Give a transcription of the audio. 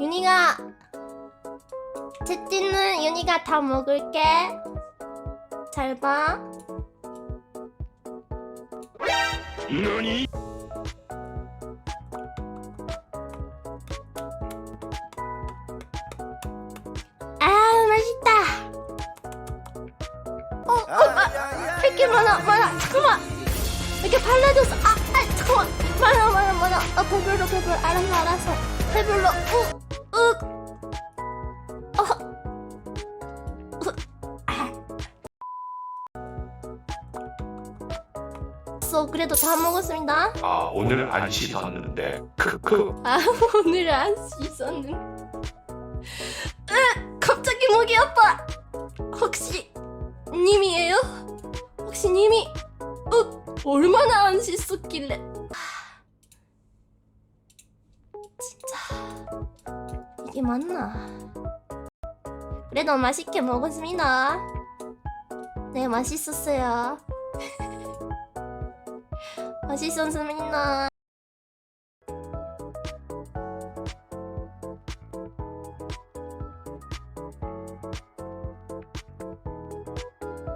윤희가 채찌는 윤희가 다 먹을게 잘 봐. 너니? 아 맛있다. 어, 어, 아, 이렇게 많아, 많아. 잠깐만. 이렇게 발라줬어. 아, 아, 잠깐만. 많아, 많아, 아, 배불러, 배불러. 알았어, 알았어. 배불러. 우, 우. 어. 우. 아. 써, 그래도 다 먹었습니다. 아 오늘 안 씻었는데 크크 아, 오늘 안 씻었는. 으, 갑자기 목이 아파. 혹시 님이에요? 혹시 님이 어, 얼마나 안 씻었길래? 하, 진짜 이게 맞나? 그래도 맛있게 먹었습니다. 네, 맛있었어요. 맛있었습니다.